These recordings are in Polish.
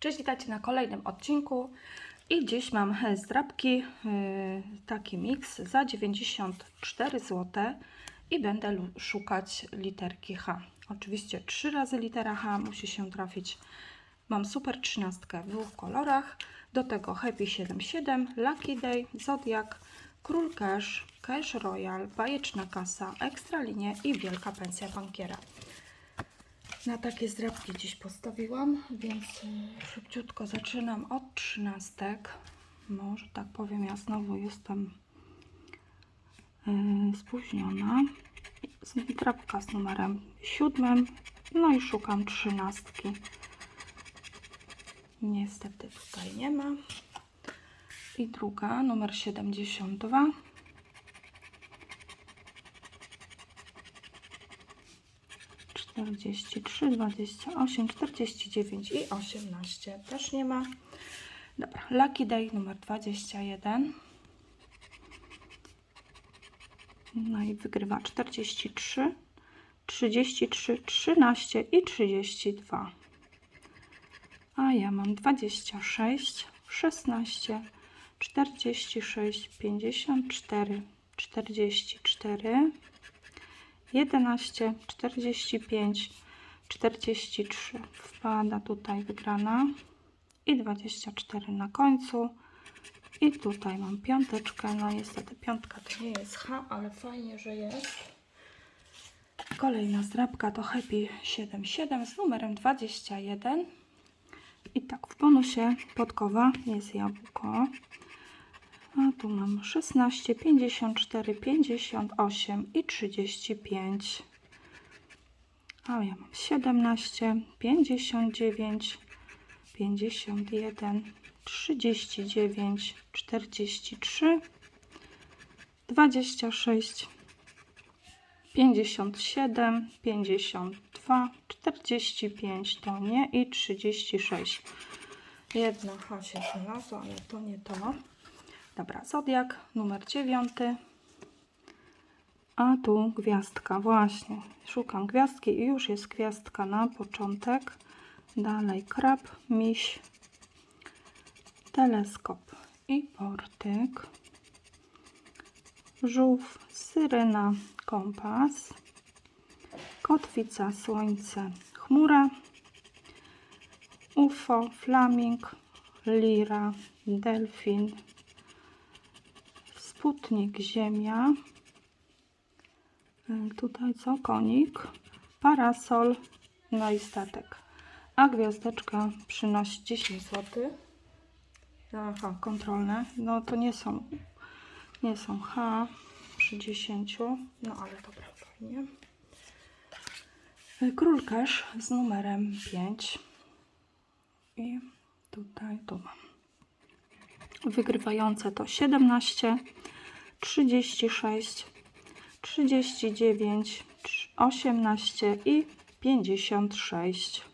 Cześć, witajcie na kolejnym odcinku. I dziś mam zdrabki, yy, taki miks za 94 zł i będę szukać literki H. Oczywiście trzy razy litera H musi się trafić. Mam super trzynastkę w dwóch kolorach. Do tego Happy 77, Lucky Day, Zodiak, Król Cash, Cash Royal, Bajeczna Kasa, Ekstra Linie i Wielka Pensja Bankiera. Na takie zdrabki dziś postawiłam, więc y, szybciutko zaczynam od trzynastek. Może tak powiem, ja znowu jestem yy, spóźniona. Z- Drabka z numerem siódmym. No i szukam trzynastki. Niestety tutaj nie ma. I druga, numer 72. czterdzieści trzy, dwadzieścia osiem, czterdzieści dziewięć i osiemnaście też nie ma. Dobra, Lucky Day numer 21. No i wygrywa 43, 33, 13 i 32. A ja mam 26, 16, 46, 54, 44, 11, 45, 43. Wpada tutaj wygrana i 24 na końcu. I tutaj mam piąteczkę. No niestety piątka to nie jest H, ale fajnie, że jest. Kolejna zdrabka to Happy 77 z numerem 21. I tak w bonusie podkowa jest jabłko. A tu mam 16, 54, 58 i 35. A ja mam 17, 59, 51, 39, 43, 26, 57, 52, 45 to nie i 36. Jedna H się znalazła, ale to nie to. Dobra, Zodiak numer 9. A tu gwiazdka, właśnie. Szukam gwiazdki i już jest gwiazdka na początek. Dalej krab, miś, teleskop i portyk. Żółw, syrena, kompas. Kotwica, słońce, chmura. UFO, flaming, lira, delfin, Sputnik Ziemia. Y, Tutaj co? Konik, parasol, no i statek. A gwiazdeczka przynosi 10 zł. Aha, kontrolne. No to nie są, nie są H przy 10. No ale dobra, fajnie. Król z numerem 5. I tutaj, tu mam. Wygrywające to 17, 36, 39, 18 i 56.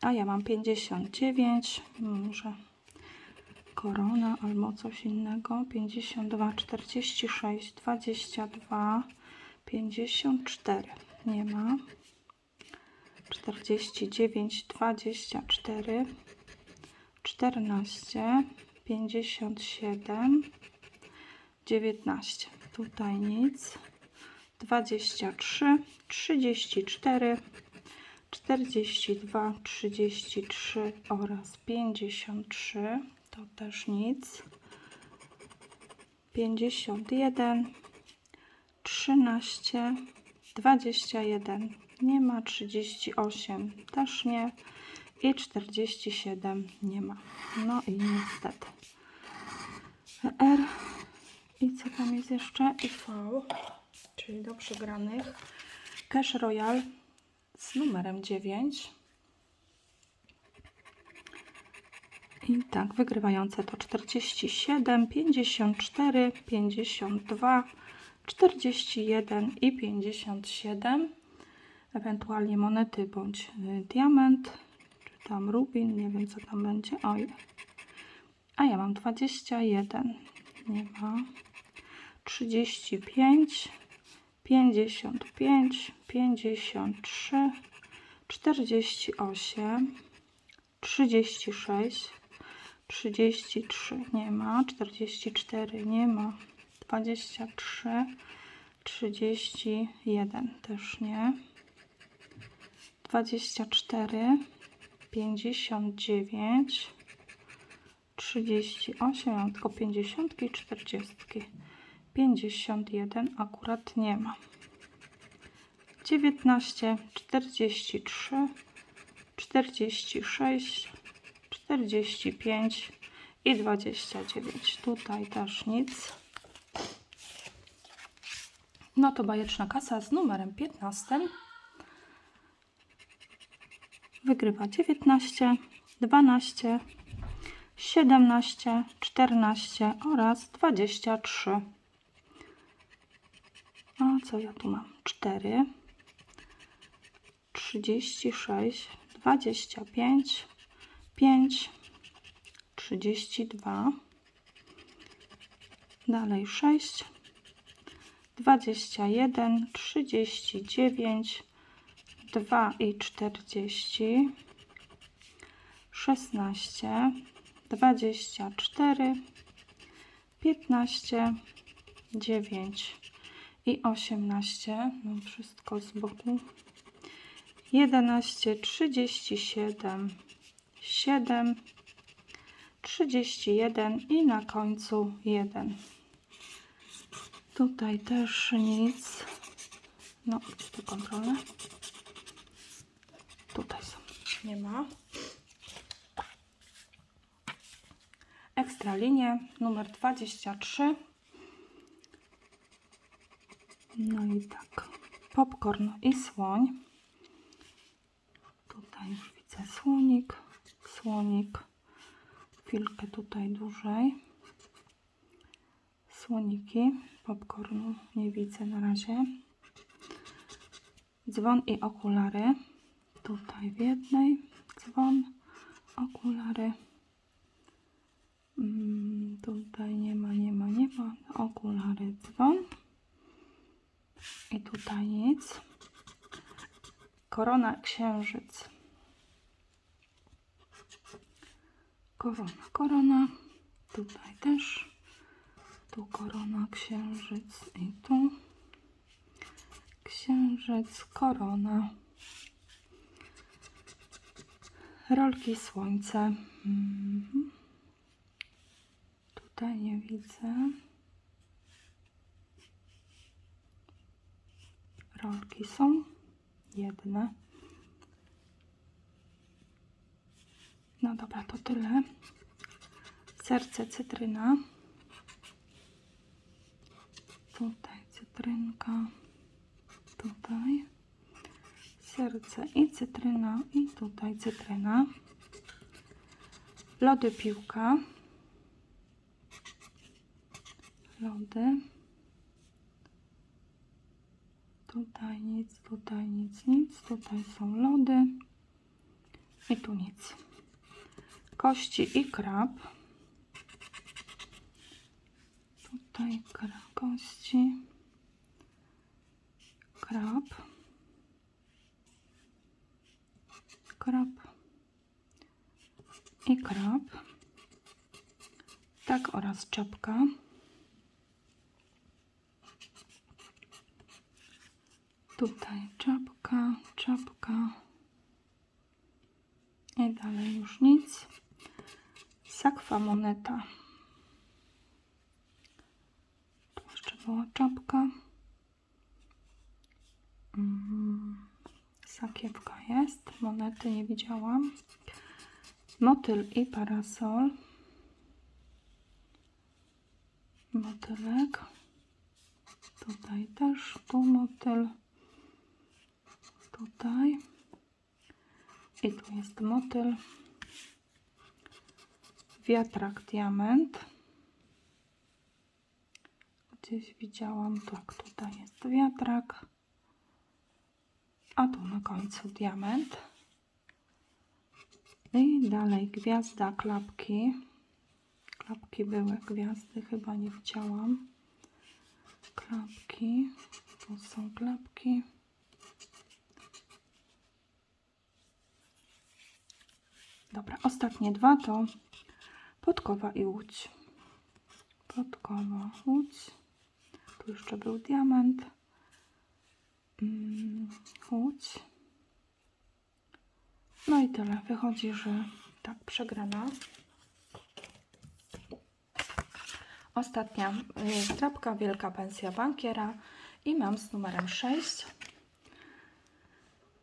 A ja mam 59, może korona albo coś innego. 52, 46, 22, 54. Nie ma. 49, 24. 14, 57, 19. Tutaj nic. 23, 34, 42, 33 oraz 53. To też nic. 51, 13, 21. Nie ma 38. Też nie i 47 nie ma. No i niestety. R i co tam jest jeszcze? I V, czyli do przegranych. Cash Royal z numerem 9. I tak, wygrywające to 47, 54, 52, 41 i 57. Ewentualnie monety bądź y, diament tam rubin, nie wiem co tam będzie. Oj. A ja mam 21. Nie ma. 35, 55, 53, 48, 36, 33 nie ma, 44 nie ma, 23, 31 też nie, 24, 59, 38, mam tylko 50 i 40. 51 akurat nie ma. 19, 43, 46, 45 i 29. Tutaj też nic. No to bajeczna kasa z numerem 15 wygrywa 19, 12, 17, 14 oraz 23. A co ja tu mam? 4, 36, 25, 5, 32, dalej 6, 21, 39, 2 i 40, 16, 24, 15, 9 i 18. Mam wszystko z boku. 11, 37, 7, 31 i na końcu 1. Tutaj też nic. No, to kontrolę. Tutaj są. Nie ma. Ekstra linie numer 23. No i tak. Popcorn i słoń. Tutaj już widzę słonik, słonik. Chwilkę tutaj dłużej. Słoniki. Popcornu nie widzę na razie. Dzwon i okulary. Tutaj w jednej dzwon, okulary. Mm, tutaj nie ma, nie ma, nie ma. Okulary, dzwon. I tutaj nic. Korona, księżyc. Korona, korona. Tutaj też. Tu korona, księżyc i tu. Księżyc, korona. Rolki, słońce. Mhm. Tutaj nie widzę. Rolki są jedne. No dobra, to tyle. Serce, cytryna. Tutaj cytrynka. Tutaj. Serce i cytryna. I tutaj cytryna. Lody piłka. Lody. Tutaj nic, tutaj nic, nic. Tutaj są lody. I tu nic. Kości i krab. Tutaj kości. Krab. Krab. I krab. Tak oraz czapka. Tutaj czapka, czapka. I dalej już nic. Sakwa moneta. Tu jeszcze była czapka. Sakiewka jest. Monety nie widziałam. Motyl i parasol. Motylek. Tutaj też. Tu motyl. Tutaj. I tu jest motyl. Wiatrak diament. Gdzieś widziałam, tak, tutaj jest wiatrak. A tu na końcu diament. I dalej gwiazda, klapki. Klapki były, gwiazdy chyba nie widziałam. Klapki. Tu są klapki. Dobra, ostatnie dwa to podkowa i łódź. Podkowa, łódź. Tu jeszcze był diament. Mm, łódź. No i tyle. Wychodzi, że tak przegrana. Ostatnia y, zdrabka, wielka pensja bankiera i mam z numerem 6.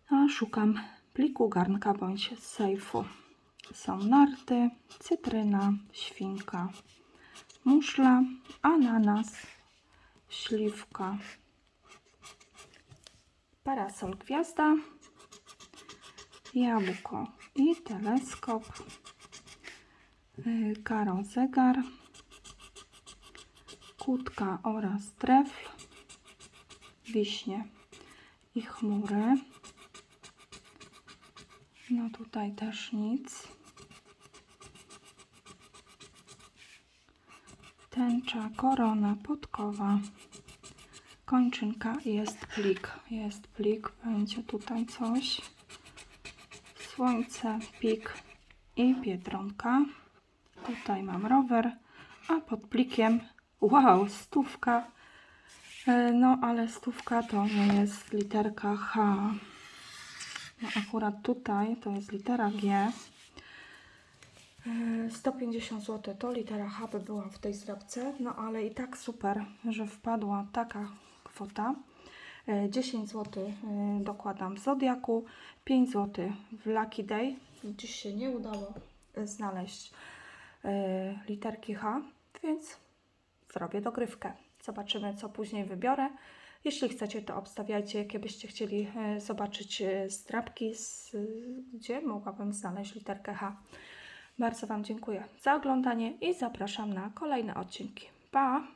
A szukam pliku, garnka bądź sejfu. Są narty, cytryna, świnka, muszla, ananas, śliwka, parasol gwiazda, jabłko i teleskop, y, karo zegar, kutka oraz trefl, wiśnie i chmury. No tutaj też nic. Tęcza, korona, podkowa, kończynka jest plik. Jest plik, będzie tutaj coś. Słońce, pik i biedronka. Tutaj mam rower, a pod plikiem, wow, stówka. E, No ale stówka to nie jest literka H. No akurat tutaj to jest litera G. E, 150 zł to litera H by była w tej zdrabce, no ale i tak super, że wpadła taka kwota. E, 10 zł e, dokładam w Zodiaku, 5 zł w Lucky Day. Dziś się nie udało e, znaleźć e, literki H, więc zrobię dogrywkę. Zobaczymy, co później wybiorę. Jeśli chcecie, to obstawiajcie, jakie byście chcieli e, zobaczyć e, zdrabki, gdzie mogłabym znaleźć literkę H. Bardzo Wam dziękuję za oglądanie i zapraszam na kolejne odcinki. Pa!